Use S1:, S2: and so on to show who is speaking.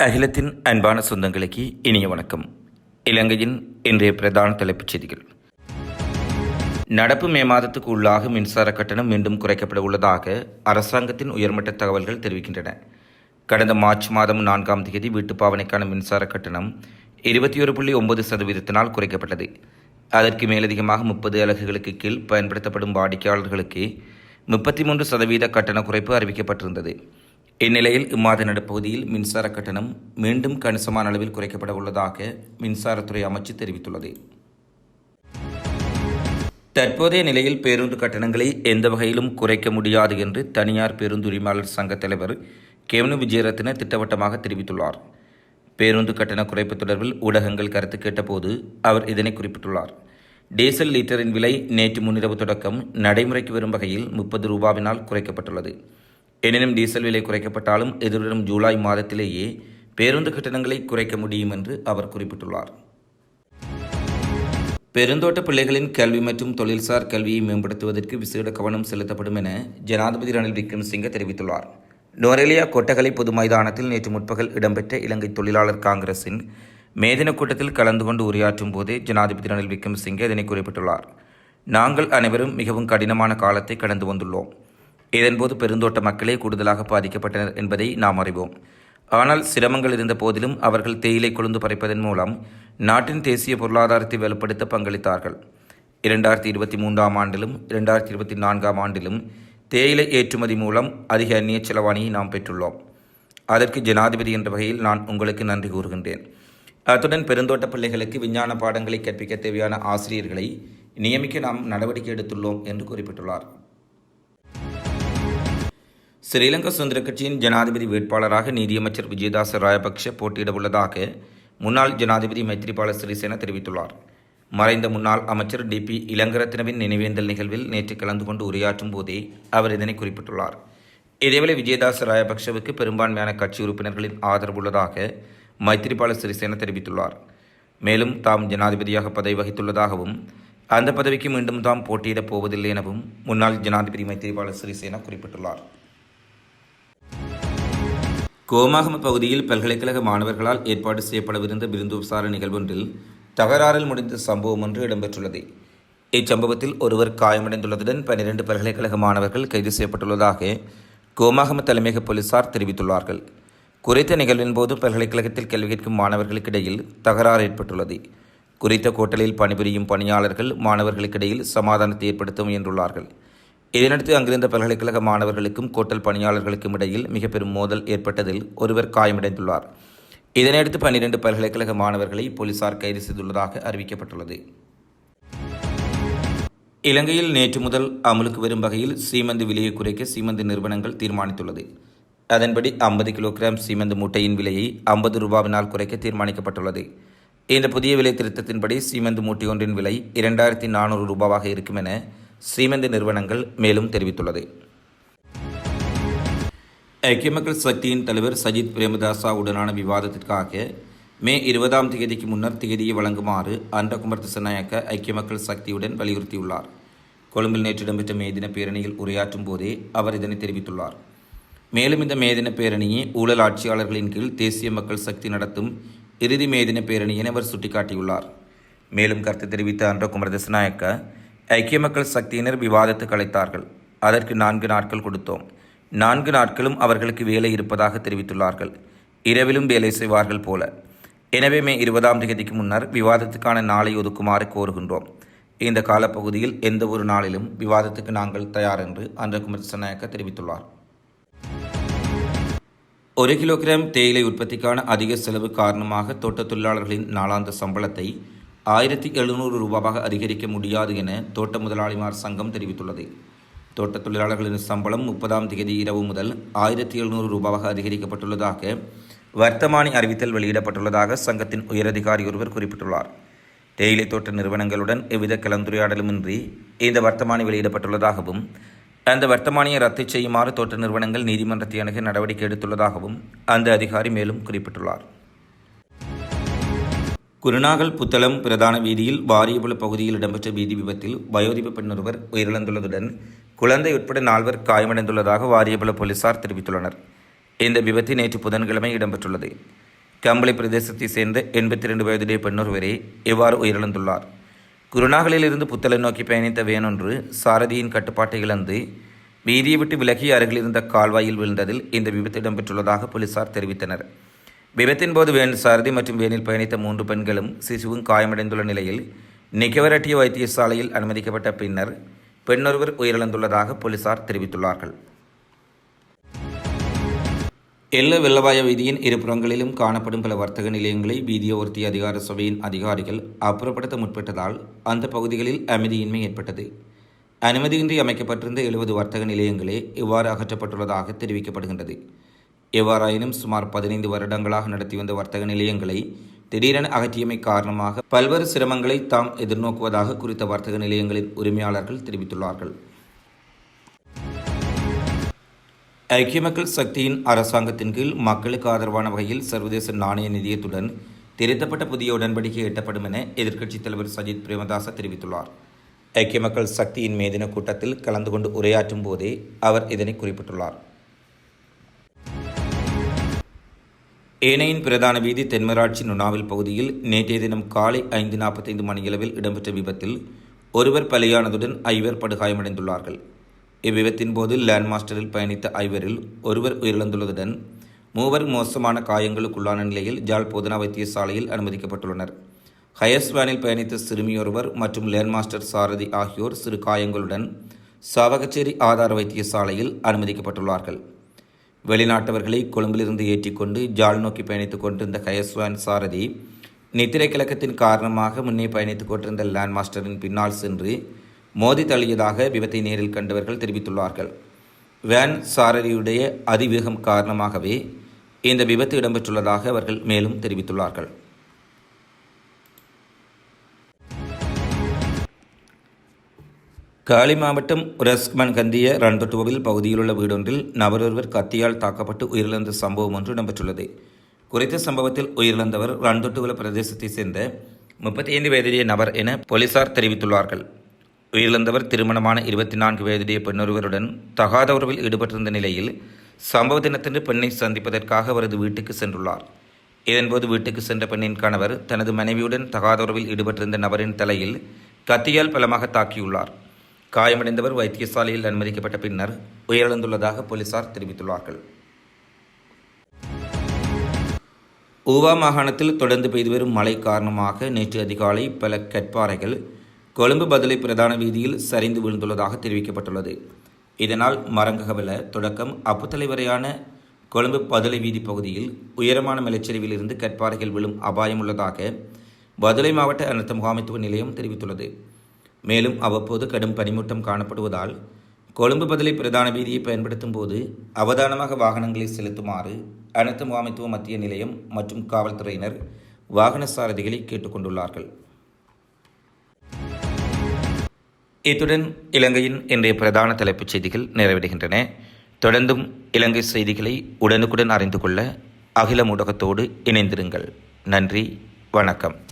S1: அகிலத்தின் அன்பான சொந்தங்களுக்கு இனிய வணக்கம். இலங்கையின் இன்றைய பிரதான தலைப்புச் செய்திகள். நடப்பு மே மாதத்துக்கு உள்ளாக மின்சார கட்டணம் மீண்டும் குறைக்கப்பட உள்ளதாக அரசாங்கத்தின் உயர்மட்ட தகவல்கள் தெரிவிக்கின்றன. கடந்த மார்ச் மாதம் நான்காம் தேதி வீட்டுப் பாவனைக்கான மின்சார கட்டணம் இருபத்தி ஒரு புள்ளி ஒன்பது சதவீதத்தினால் குறைக்கப்பட்டது. அதற்கு மேலதிகமாக முப்பது அலகுகளுக்கு கீழ் பயன்படுத்தப்படும் வாடிக்கையாளர்களுக்கு முப்பத்தி மூன்று சதவீத கட்டண குறைப்பு அறிவிக்கப்பட்டிருந்தது. இந்நிலையில் இம்மாத நடுப்பகுதியில் மின்சார கட்டணம் மீண்டும் கணிசமான அளவில் குறைக்கப்பட உள்ளதாக மின்சாரத்துறை அமைச்சு தெரிவித்துள்ளது. தற்போதைய நிலையில் பேருந்து கட்டணங்களை எந்த வகையிலும் குறைக்க முடியாது என்று தனியார் பேருந்து உரிமையாளர் சங்க தலைவர் கெவனு விஜயரத்ன திட்டவட்டமாக தெரிவித்துள்ளார். பேருந்து கட்டண குறைப்பு தொடர்பில் ஊடகங்கள் கருத்து கேட்டபோது அவர் இதனை குறிப்பிட்டுள்ளார். டீசல் லீட்டரின் விலை நேற்று முன்னிரவு தொடக்கம் நடைமுறைக்கு வரும் வகையில் முப்பது ரூபாவினால் குறைக்கப்பட்டுள்ளது. எனினும் டீசல் விலை குறைக்கப்பட்டாலும் எதிர்வரும் ஜூலை மாதத்திலேயே பேருந்து கட்டணங்களை குறைக்க முடியும் என்று அவர் குறிப்பிட்டுள்ளார். பெருந்தோட்ட பிள்ளைகளின் கல்வி மற்றும் தொழில்சார் கல்வியை மேம்படுத்துவதற்கு விசேட கவனம் செலுத்தப்படும் என ஜனாதிபதி ரணில் விக்ரமசிங்க தெரிவித்துள்ளார். நோரெலியா கொட்டகலை பொது மைதானத்தில் நேற்று முற்பகல் இடம்பெற்ற இலங்கை தொழிலாளர் காங்கிரசின் மேதின கூட்டத்தில் கலந்து கொண்டு உரையாற்றும் போதே ஜனாதிபதி ரணில் விக்ரமசிங்கே இதனை குறிப்பிட்டுள்ளார். நாங்கள் அனைவரும் மிகவும் கடினமான காலத்தை கடந்து வந்துள்ளோம். இதன்போது பெருந்தோட்ட மக்களே கூடுதலாக பாதிக்கப்பட்டனர் என்பதை நாம் அறிவோம். ஆனால் சிரமங்கள் இருந்த போதிலும் அவர்கள் தேயிலை கொழுந்து பறிப்பதன் மூலம் நாட்டின் தேசிய பொருளாதாரத்தை வலுப்படுத்த பங்களித்தார்கள். இரண்டாயிரத்தி இருபத்தி மூன்றாம் ஆண்டிலும் இரண்டாயிரத்தி இருபத்தி நான்காம் ஆண்டிலும் தேயிலை ஏற்றுமதி மூலம் அதிக அந்நிய செலவாணியை நாம் பெற்றுள்ளோம். அதற்கு ஜனாதிபதி என்ற வகையில் நான் உங்களுக்கு நன்றி கூறுகின்றேன். அத்துடன் பெருந்தோட்ட பிள்ளைகளுக்கு விஞ்ஞான பாடங்களை கற்பிக்க தேவையான ஆசிரியர்களை நியமிக்க நாம் நடவடிக்கை எடுத்துள்ளோம் என்று குறிப்பிட்டுள்ளார். ஸ்ரீலங்கா சுதந்திர கட்சியின் ஜனாதிபதி வேட்பாளராக நீதியமைச்சர் விஜயதாச ராயபக்ஷ போட்டியிட உள்ளதாக முன்னாள் ஜனாதிபதி மைத்ரிபால சிறிசேன தெரிவித்துள்ளார். மறைந்த முன்னாள் அமைச்சர் டிபி இளங்கரத்னவின் நினைவேந்தல் நிகழ்வில் நேற்று கலந்து கொண்டு உரையாற்றும் போதே அவர் இதனை குறிப்பிட்டுள்ளார். இதேவேளை விஜயதாச ராயபக்ஷவுக்கு பெரும்பான்மையான கட்சி உறுப்பினர்களின் ஆதரவு உள்ளதாக மைத்திரிபால சிறிசேன தெரிவித்துள்ளார். மேலும் தாம் ஜனாதிபதியாக பதவி வகித்துள்ளதாகவும் அந்த பதவிக்கு மீண்டும் தாம் போட்டியிடப் போவதில்லை எனவும் முன்னாள் ஜனாதிபதி மைத்திரிபால சிறிசேன குறிப்பிட்டுள்ளார். கோமாகம பகுதியில் பல்கலைக்கழக மாணவர்களால் ஏற்பாடு செய்யப்படவிருந்த விருந்து விசாரணை நிகழ்வொன்றில் தகராறில் முடிந்த சம்பவம் ஒன்று இடம்பெற்றுள்ளது. இச்சம்பவத்தில் ஒருவர் காயமடைந்துள்ளதுடன் பனிரெண்டு பல்கலைக்கழக மாணவர்கள் கைது செய்யப்பட்டுள்ளதாக கோமாகம தலைமையக போலீசார் தெரிவித்துள்ளார்கள். குறித்த நிகழ்வின் போது பல்கலைக்கழகத்தில் கல்வி கேட்கும் மாணவர்களுக்கிடையில் தகராறு ஏற்பட்டுள்ளது. குறித்த கோட்டலில் பணிபுரியும் பணியாளர்கள் மாணவர்களுக்கிடையில் சமாதானத்தை ஏற்படுத்த முயன்றுள்ளார்கள். இதனடுத்து அங்கிருந்த பல்கலைக்கழக மாணவர்களுக்கும் கோட்டல் பணியாளர்களுக்கும் இடையில் மிக பெரும் மோதல் ஏற்பட்டதில் ஒருவர் காயமடைந்துள்ளார். இதனையடுத்து பன்னிரண்டு பல்கலைக்கழக மாணவர்களை போலீசார் கைது செய்துள்ளதாக அறிவிக்கப்பட்டுள்ளது. இலங்கையில் நேற்று முதல் அமலுக்கு வரும் வகையில் சீமந்து விலையை குறைக்க சீமந்து நிறுவனங்கள் தீர்மானித்துள்ளது. அதன்படி ஐம்பது கிலோகிராம் சீமந்து மூட்டையின் விலையை ஐம்பது ரூபாவினால் குறைக்க தீர்மானிக்கப்பட்டுள்ளது. இந்த புதிய விலை திருத்தத்தின்படி சீமந்து மூட்டை ஒன்றின் விலை இரண்டாயிரத்தி நானூறு ரூபாவாக இருக்கும் என சீமெந்த நிறுவனங்கள் மேலும் தெரிவித்துள்ளது. ஐக்கிய மக்கள் சக்தியின் தலைவர் சஜித் பிரேமதாசா உடனான விவாதத்திற்காக மே இருபதாம் தேதிக்கு முன்னர் தேதியை வழங்குமாறு அன்றகுமர் திசநாயக்க ஐக்கிய மக்கள் சக்தியுடன் வலியுறுத்தியுள்ளார். கொழும்பில் நேற்று இடம்பெற்ற மே தின பேரணியில் உரையாற்றும் போதே அவர் இதனை தெரிவித்துள்ளார். மேலும் இந்த மேதின பேரணியை ஊழல் ஆட்சியாளர்களின் கீழ் தேசிய மக்கள் சக்தி நடத்தும் இறுதி மேதின பேரணி என அவர் சுட்டிக்காட்டியுள்ளார். மேலும் கருத்து தெரிவித்த அன்றகுமர் திசநாயக்க ஐக்கிய மக்கள் சக்தியினர் விவாதத்துக்கு அழைத்தார்கள் அதற்கு நான்கு நாட்கள் கொடுத்தோம். நான்கு நாட்களும் அவர்களுக்கு வேலை இருப்பதாக தெரிவித்துள்ளார்கள். இரவிலும் வேலை செய்வார்கள் போல. எனவே மே இருபதாம் தேதிக்கு முன்னர் விவாதத்துக்கான நாளை ஒதுக்குமாறு கோருகின்றோம். இந்த காலப்பகுதியில் எந்த ஒரு நாளிலும் விவாதத்துக்கு நாங்கள் தயார் என்று அன்றகுமர் சநாயக்க தெரிவித்துள்ளார். ஒரு கிலோகிராம் தேயிலை உற்பத்திக்கான அதிக செலவு காரணமாக தோட்ட தொழிலாளர்களின் நாளாந்த சம்பளத்தை ஆயிரத்தி எழுநூறு ரூபாவாக அதிகரிக்க முடியாது என தோட்ட முதலாளிமார் சங்கம் தெரிவித்துள்ளது. தோட்ட தொழிலாளர்களின் சம்பளம் முப்பதாம் தேதி இரவு முதல் ஆயிரத்தி எழுநூறு ரூபாவாக அதிகரிக்கப்பட்டுள்ளதாக வர்த்தமானி அறிவித்தல் வெளியிடப்பட்டுள்ளதாக சங்கத்தின் உயரதிகாரி ஒருவர் குறிப்பிட்டுள்ளார். தேயிலை தோட்ட நிறுவனங்களுடன் எவ்வித கலந்துரையாடலுமின்றி இந்த வர்த்தமானி வெளியிடப்பட்டுள்ளதாகவும் அந்த வர்த்தமானியை ரத்து செய்யுமாறு தோட்ட நிறுவனங்கள் நீதிமன்றத்தை அணுக நடவடிக்கை எடுத்துள்ளதாகவும் அந்த அதிகாரி மேலும் குறிப்பிட்டுள்ளார். குருநாகல் புத்தளம் பிரதான வீதியில் வாரியபுல பகுதியில் இடம்பெற்ற வீதி விபத்தில் வயோதிப பெண் ஒருவர் உயிரிழந்துள்ளதுடன் குழந்தை உட்பட நால்வர் காயமடைந்துள்ளதாக வாரியபுல போலீசார் தெரிவித்துள்ளனர். இந்த விபத்து நேற்று புதன்கிழமை இடம்பெற்றுள்ளது. கம்பளை பிரதேசத்தைச் சேர்ந்த எண்பத்தி ரெண்டு வயதுடைய பெண்ணொருவரே இவ்வாறு உயிரிழந்துள்ளார். குருநாகலிலிருந்து புத்தளை நோக்கி பயணித்த வேனொன்று சாரதியின் கட்டுப்பாட்டை இழந்து வீதியை விட்டு விலகி அருகில் இருந்த கால்வாயில் விழுந்ததில் இந்த விபத்து இடம்பெற்றுள்ளதாக போலீசார் தெரிவித்தனர். விபத்தின் போது வேன் சாரதி மற்றும் வேனில் பயணித்த மூன்று பெண்களும் சிசுவும் காயமடைந்துள்ள நிலையில் நிக்கவரட்டிய வைத்தியசாலையில் அனுமதிக்கப்பட்ட பின்னர் பெண்ணொருவர் உயிரிழந்துள்ளதாக போலீசார் தெரிவித்துள்ளார்கள். எல்ல வெள்ளவாய வீதியின் இருபுறங்களிலும் காணப்படும் பல வர்த்தக நிலையங்களை வீதியோர்த்தி அதிகார சபையின் அதிகாரிகள் அப்புறப்படுத்த முற்பட்டதால் அந்த பகுதிகளில் அமைதியின்மை ஏற்பட்டது. அனுமதியின்றி அமைக்கப்பட்டிருந்த எழுபது வர்த்தக நிலையங்களே இவ்வாறு அகற்றப்பட்டுள்ளதாக தெரிவிக்கப்படுகின்றது. எவ்வாறாயினும் சுமார் பதினைந்து வருடங்களாக நடத்தி வந்த வர்த்தக நிலையங்களை திடீரென அகற்றியமை காரணமாக பல்வேறு சிரமங்களை தாம் எதிர்நோக்குவதாக குறித்த வர்த்தக நிலையங்களின் உரிமையாளர்கள் தெரிவித்துள்ளார்கள். ஐக்கிய மக்கள் சக்தியின் அரசாங்கத்தின் கீழ் மக்களுக்கு ஆதரவான வகையில் சர்வதேச நாணய நிதியத்துடன் திருத்தப்பட்ட புதிய உடன்படிக்கை எட்டப்படும் என எதிர்க்கட்சித் தலைவர் சஜித் பிரேமதாச தெரிவித்துள்ளார். ஐக்கிய மக்கள் சக்தியின் மேதின கூட்டத்தில் கலந்து கொண்டு உரையாற்றும் போதே அவர் இதனை குறிப்பிட்டுள்ளார். ஏனையின் பிரதான வீதி தென்மராட்சி நுணாவில் பகுதியில் நேற்றைய தினம் காலை ஐந்து நாற்பத்தைந்து மணியளவில் இடம்பெற்ற விபத்தில் ஒருவர் பலியானதுடன் ஐவர் படுகாயமடைந்துள்ளார்கள். இவ்விபத்தின் போது லேண்ட் மாஸ்டரில் பயணித்த ஐவரில் ஒருவர் உயிரிழந்துள்ளதுடன் மூவர் மோசமான காயங்களுக்குள்ளான நிலையில் ஜால் போதனா வைத்தியசாலையில் அனுமதிக்கப்பட்டுள்ளனர். ஹயர்ஸ் வேனில் பயணித்த சிறுமியொருவர் மற்றும் லேண்ட் மாஸ்டர் சாரதி ஆகியோர் சிறு காயங்களுடன் சாவகச்சேரி ஆதார வைத்தியசாலையில் அனுமதிக்கப்பட்டுள்ளார்கள். வெளிநாட்டவர்களை கொழும்பிலிருந்து ஏற்றிக்கொண்டு ஜால் நோக்கி பயணித்துக் கொண்டிருந்த கயஸ்வான் சாரதி நித்திரை கிழக்கத்தின் காரணமாக முன்னே பயணித்துக் கொண்டிருந்த லேண்ட் மாஸ்டரின் பின்னால் சென்று மோதி தள்ளியதாக விபத்தை நேரில் கண்டவர்கள் தெரிவித்துள்ளார்கள். வேன் சாரதியுடைய அதிவேகம் காரணமாகவே இந்த விபத்து இடம்பெற்றுள்ளதாக அவர்கள் மேலும் தெரிவித்துள்ளார்கள். காலி மாவட்டம் ரஸ்மன் கந்திய ரன்தொட்டுவில் பகுதியிலுள்ள வீடொன்றில் நபரொருவர் கத்தியால் தாக்கப்பட்டு உயிரிழந்த சம்பவம் ஒன்று இடம்பெற்றுள்ளது. குறித்த சம்பவத்தில் உயிரிழந்தவர் ரன்தொட்டுவல பிரதேசத்தைச் சேர்ந்த முப்பத்தி ஐந்து வயதுடைய நபர் என போலீசார் தெரிவித்துள்ளார்கள். உயிரிழந்தவர் திருமணமான இருபத்தி நான்கு வயதுடைய பெண்ணொருவருடன் தகாத உறவில் ஈடுபட்டிருந்த நிலையில் சம்பவ தினத்தன்று பெண்ணை சந்திப்பதற்காக அவரது வீட்டுக்கு சென்றுள்ளார். இதன்போது வீட்டுக்கு சென்ற பெண்ணின் கணவர் தனது மனைவியுடன் தகாத உறவில் ஈடுபட்டிருந்த நபரின் தலையில் கத்தியால் பலமாக தாக்கியுள்ளார். காயமடைந்தவர் வைத்தியசாலையில் அனுமதிக்கப்பட்ட பின்னர் உயிரிழந்துள்ளதாக போலீசார் தெரிவித்துள்ளார்கள். ஊவா மாகாணத்தில் தொடர்ந்து பெய்து வரும் மழை காரணமாக நேற்று அதிகாலை பல கற்பாறைகள் கொழும்பு பதிலை பிரதான வீதியில் சரிந்து விழுந்துள்ளதாக தெரிவிக்கப்பட்டுள்ளது. இதனால் மரங்ககவல தொடக்கம் அப்புத்தலை வரையான கொழும்பு பதுளை வீதி பகுதியில் உயரமான மலைச்சரிவில் இருந்து கற்பாறைகள் விழும் அபாயம் உள்ளதாக பதுளை மாவட்ட அனர்த்த முகாமைத்துவ நிலையம் தெரிவித்துள்ளது. மேலும் அவ்வப்போது கடும் பனிமூட்டம் காணப்படுவதால் கொழும்பு பதிலை பிரதான வீதியை பயன்படுத்தும் போது அவதானமாக வாகனங்களை செலுத்துமாறு அனைத்து முகாமைத்துவ மத்திய நிலையம் மற்றும் காவல்துறையினர் வாகன சாரதிகளை கேட்டுக்கொண்டுள்ளார்கள். இத்துடன் இலங்கையின் இன்றைய பிரதான தலைப்புச் செய்திகள் நிறைவடைகின்றன. தொடர்ந்தும் இலங்கை செய்திகளை உடனுக்குடன் அறிந்து கொள்ள அகில ஊடகத்தோடு இணைந்திருங்கள். நன்றி வணக்கம்.